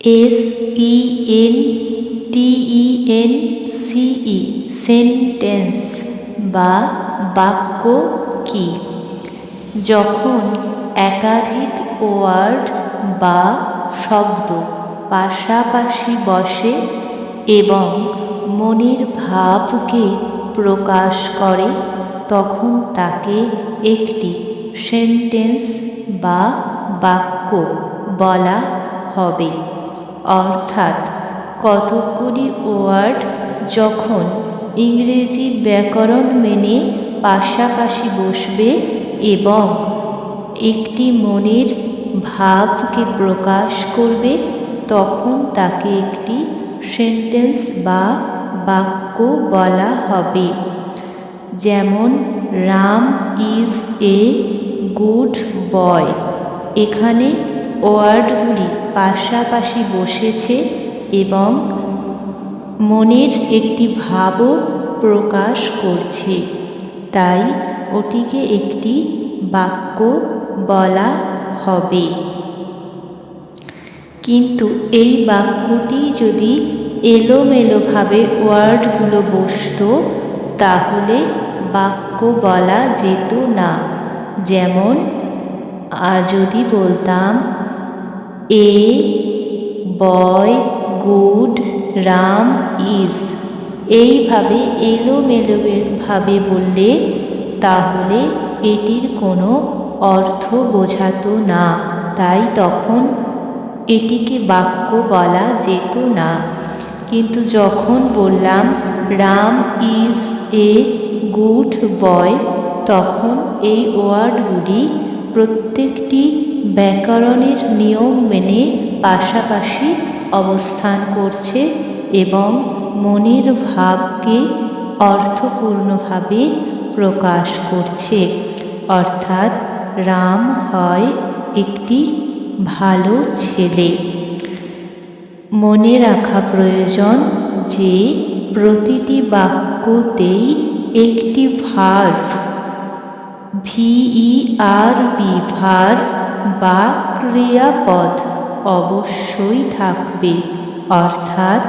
S E N T E N C E sentence বা বাক্য কি? যখন একাধিক ওয়ার্ড বা শব্দ পাশাপাশি বসে এবং মনের ভাবকে প্রকাশ করে, তখন তাকে একটি সেন্টেন্স বা বাক্য বলা হবে। অর্থাৎ কতকগুলি ওয়ার্ড যখন ইংরেজি ব্যাকরণ মেনে পাশাপাশি বসবে এবং একটি মনের ভাবকে প্রকাশ করবে, তখন তাকে একটি সেন্টেন্স বা বাক্য বলা হবে। যেমন, Ram is a good boy. এখানে ওয়ার্ডগুলি পাশাপাশি বসেছে এবং মনের একটি ভাবও প্রকাশ করছে। তাই ওটিকে একটি বাক্য বলা হবে। কিন্তু এই বাক্যটি যদি এলোমেলোভাবে ওয়ার্ডগুলো বসতো, তাহলে বাক্য বলা যেত না। যেমন যদি বলতাম a boy good Ram is এইভাবে এলোমেলোভাবে বললে, তাহলে এটির কোনো অর্থ বোঝাতো না। তাই তখন এটিকে বাক্য বলা যেত না। কিন্তু যখন বললাম Ram is a good boy তখন এই ওয়ার্ডগুলি প্রত্যেকটি ব্যাকরণের নিয়ম মেনে পাশাপাশি অবস্থান করছে এবং মনের ভাবকে অর্থপূর্ণভাবে প্রকাশ করছে। অর্থাৎ রাম হয় একটি ভালো ছেলে। মনে রাখা প্রয়োজন যে প্রতিটি বাক্যতেই একটি ভার্ভ ভিই বিভার বা ক্রিয়াপদ অবশ্যই থাকবে। অর্থাৎ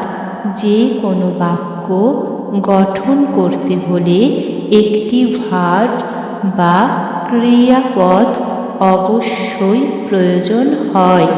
যে কোনো বাক্য গঠন করতে হলে একটি ভার্ভ বা ক্রিয়াপদ অবশ্যই প্রয়োজন হয়।